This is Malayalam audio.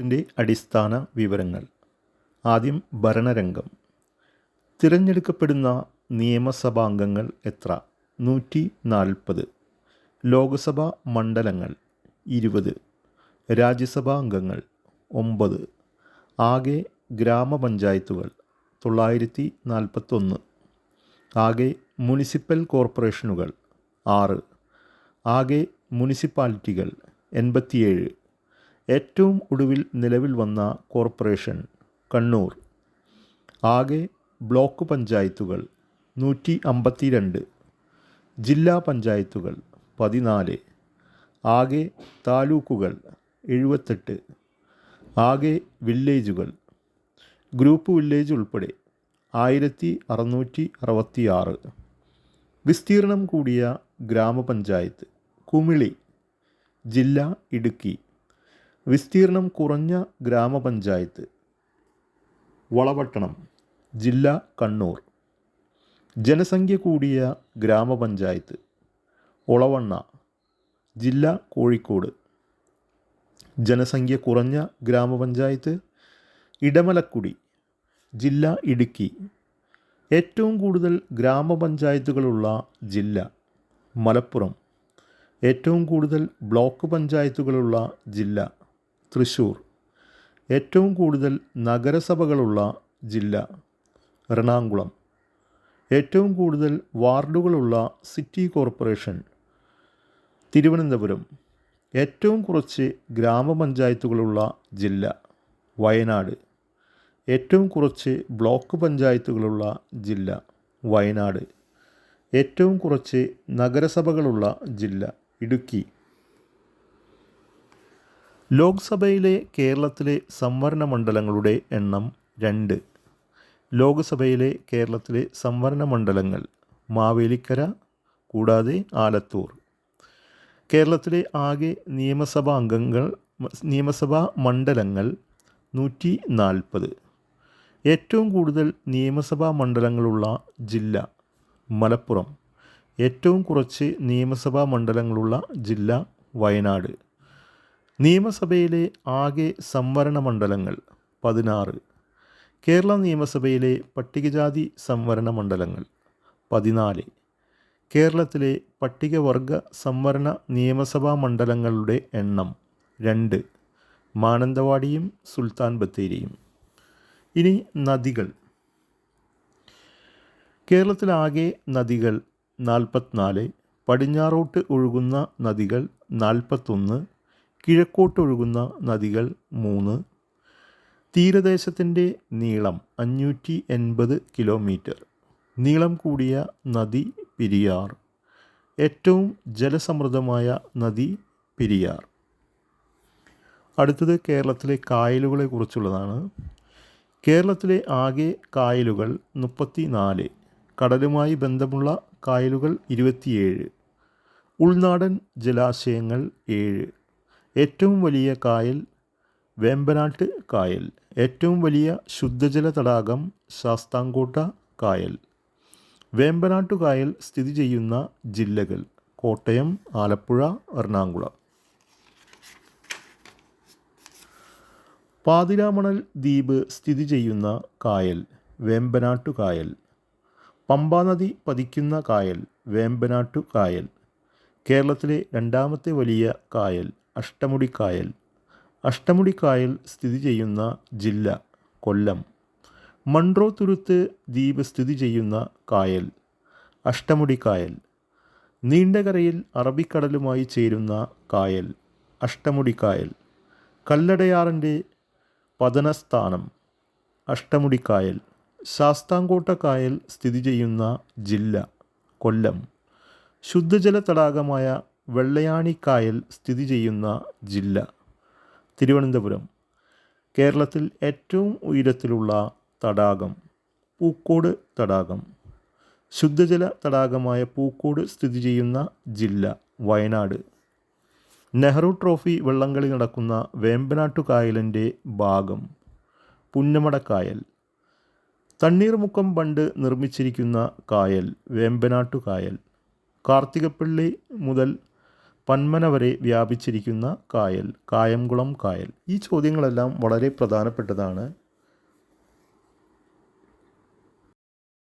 ത്തിന്റെ അടിസ്ഥാന വിവരങ്ങൾ. ആദ്യം ഭരണരംഗം. തിരഞ്ഞെടുക്കപ്പെടുന്ന നിയമസഭാംഗങ്ങൾ എത്ര? നൂറ്റി നാൽപ്പത് ലോകസഭാ മണ്ഡലങ്ങൾ ഇരുപത്. രാജ്യസഭാംഗങ്ങൾ ഒമ്പത്. ആകെ ഗ്രാമപഞ്ചായത്തുകൾ തൊള്ളായിരത്തി നാൽപ്പത്തൊന്ന് ആകെ മുനിസിപ്പൽ കോർപ്പറേഷനുകൾ ആറ്. ആകെ മുനിസിപ്പാലിറ്റികൾ എൺപത്തിയേഴ്. ഏറ്റവും ഒടുവിൽ നിലവിൽ വന്ന കോർപ്പറേഷൻ കണ്ണൂർ. ആകെ ബ്ലോക്ക് പഞ്ചായത്തുകൾ നൂറ്റി അമ്പത്തി രണ്ട് ജില്ലാ പഞ്ചായത്തുകൾ പതിനാല് ആകെ താലൂക്കുകൾ എഴുപത്തെട്ട് ആകെ വില്ലേജുകൾ ഗ്രൂപ്പ് വില്ലേജ് ഉൾപ്പെടെ ആയിരത്തി അറുന്നൂറ്റി അറുപത്തി ആറ് വിസ്തീർണം കൂടിയ ഗ്രാമപഞ്ചായത്ത് കുമിളി ജില്ല ഇടുക്കി. വിസ്തീർണം കുറഞ്ഞ ഗ്രാമപഞ്ചായത്ത് വളപട്ടണം ജില്ല കണ്ണൂർ. ജനസംഖ്യ കൂടിയ ഗ്രാമപഞ്ചായത്ത് ഒളവണ്ണ ജില്ല കോഴിക്കോട്. ജനസംഖ്യ കുറഞ്ഞ ഗ്രാമപഞ്ചായത്ത് ഇടമലക്കുടി ജില്ല ഇടുക്കി. ഏറ്റവും കൂടുതൽ ഗ്രാമപഞ്ചായത്തുകളുള്ള ജില്ല മലപ്പുറം. ഏറ്റവും കൂടുതൽ ബ്ലോക്ക് പഞ്ചായത്തുകളുള്ള ജില്ല തൃശ്ശൂർ ഏറ്റവും കൂടുതൽ നഗരസഭകളുള്ള ജില്ല എറണാകുളം. ഏറ്റവും കൂടുതൽ വാർഡുകളുള്ള സിറ്റി കോർപ്പറേഷൻ തിരുവനന്തപുരം. ഏറ്റവും കുറച്ച് ഗ്രാമപഞ്ചായത്തുകളുള്ള ജില്ല വയനാട്. ഏറ്റവും കുറച്ച് ബ്ലോക്ക് പഞ്ചായത്തുകളുള്ള ജില്ല വയനാട്. ഏറ്റവും കുറച്ച് നഗരസഭകളുള്ള ജില്ല ഇടുക്കി. ലോക്സഭയിലെ കേരളത്തിലെ സംവരണ മണ്ഡലങ്ങളുടെ എണ്ണം രണ്ട്. ലോക്സഭയിലെ കേരളത്തിലെ സംവരണ മണ്ഡലങ്ങൾ മാവേലിക്കര കൂടാതെ ആലത്തൂർ. കേരളത്തിലെ ആകെ നിയമസഭാ അംഗങ്ങൾ നിയമസഭാ മണ്ഡലങ്ങൾ നൂറ്റി നാൽപ്പത് ഏറ്റവും കൂടുതൽ നിയമസഭാ മണ്ഡലങ്ങളുള്ള ജില്ല മലപ്പുറം. ഏറ്റവും കുറച്ച് നിയമസഭാ മണ്ഡലങ്ങളുള്ള ജില്ല വയനാട്. നിയമസഭയിലെ ആകെ സംവരണ മണ്ഡലങ്ങൾ പതിനാറ്. കേരള നിയമസഭയിലെ പട്ടികജാതി സംവരണ മണ്ഡലങ്ങൾ പതിനാല്. കേരളത്തിലെ പട്ടികവർഗ സംവരണ നിയമസഭാ മണ്ഡലങ്ങളുടെ എണ്ണം രണ്ട്. മാനന്തവാടിയും സുൽത്താൻ ബത്തേരിയും. ഇനി നദികൾ. കേരളത്തിലാകെ നദികൾ നാൽപ്പത്തിനാല് പടിഞ്ഞാറോട്ട് ഒഴുകുന്ന നദികൾ നാൽപ്പത്തൊന്ന് കിഴക്കോട്ടൊഴുകുന്ന നദികൾ മൂന്ന്. തീരദേശത്തിന്റെ നീളം അഞ്ഞൂറ്റി എൺപത് കിലോമീറ്റർ. നീളം കൂടിയ നദി പിരിയാർ. ഏറ്റവും ജലസമൃദ്ധമായ നദി പിരിയാർ. അടുത്തത് കേരളത്തിലെ കായലുകളെ കുറിച്ചുള്ളതാണ്. കേരളത്തിലെ ആകെ കായലുകൾ മുപ്പത്തി നാല് കടലുമായി ബന്ധമുള്ള കായലുകൾ ഇരുപത്തിയേഴ്. ഉൾനാടൻ ജലാശയങ്ങൾ ഏഴ്. ഏറ്റവും വലിയ കായൽ വേമ്പനാട്ട് കായൽ. ഏറ്റവും വലിയ ശുദ്ധജല തടാകം ശാസ്താംകോട്ട കായൽ. വേമ്പനാട്ടു കായൽ സ്ഥിതി ചെയ്യുന്ന ജില്ലകൾ കോട്ടയം ആലപ്പുഴ എറണാകുളം. പാതിരാമണൽ ദ്വീപ് സ്ഥിതി ചെയ്യുന്ന കായൽ വേമ്പനാട്ടു കായൽ. പമ്പാനദി പതിക്കുന്ന കായൽ വേമ്പനാട്ടു കായൽ. കേരളത്തിലെ രണ്ടാമത്തെ വലിയ കായൽ അഷ്ടമുടി കായൽ അഷ്ടമുടി കായൽ സ്ഥിതി ചെയ്യുന്ന ജില്ല കൊല്ലം. മൺട്രോ തുരുത്ത് ദ്വീപ് സ്ഥിതി ചെയ്യുന്ന കായൽ. അഷ്ടമുടിക്കായൽ. നീണ്ടകരയിൽ അറബിക്കടലുമായി ചേരുന്ന കായൽ. അഷ്ടമുടിക്കായൽ. കല്ലടയാറിന്റെ പതനസ്ഥാനം. അഷ്ടമുടിക്കായൽ. ശാസ്താംകോട്ട കായൽ സ്ഥിതി ചെയ്യുന്ന ജില്ല കൊല്ലം. ശുദ്ധജല തടാകമായ വെള്ളയാണിക്കായൽ സ്ഥിതി ചെയ്യുന്ന ജില്ല. തിരുവനന്തപുരം കേരളത്തിൽ ഏറ്റവും ഉയരത്തിലുള്ള തടാകം പൂക്കോട് തടാകം. ശുദ്ധജല തടാകമായ പൂക്കോട് സ്ഥിതി ചെയ്യുന്ന ജില്ല വയനാട്. നെഹ്റു ട്രോഫി വള്ളംകളി നടക്കുന്ന വേമ്പനാട്ടുകായലിന്റെ ഭാഗം പുന്നമടക്കായൽ. തണ്ണീർമുക്കം ബണ്ട് നിർമ്മിച്ചിരിക്കുന്ന കായൽ വേമ്പനാട്ടുകായൽ. കാർത്തികപ്പള്ളി മുതൽ പന്മന വരെ വ്യാപിച്ചിരിക്കുന്ന കായൽ കായംകുളം കായൽ. ഈ ചോദ്യങ്ങളെല്ലാം വളരെ പ്രധാനപ്പെട്ടതാണ്.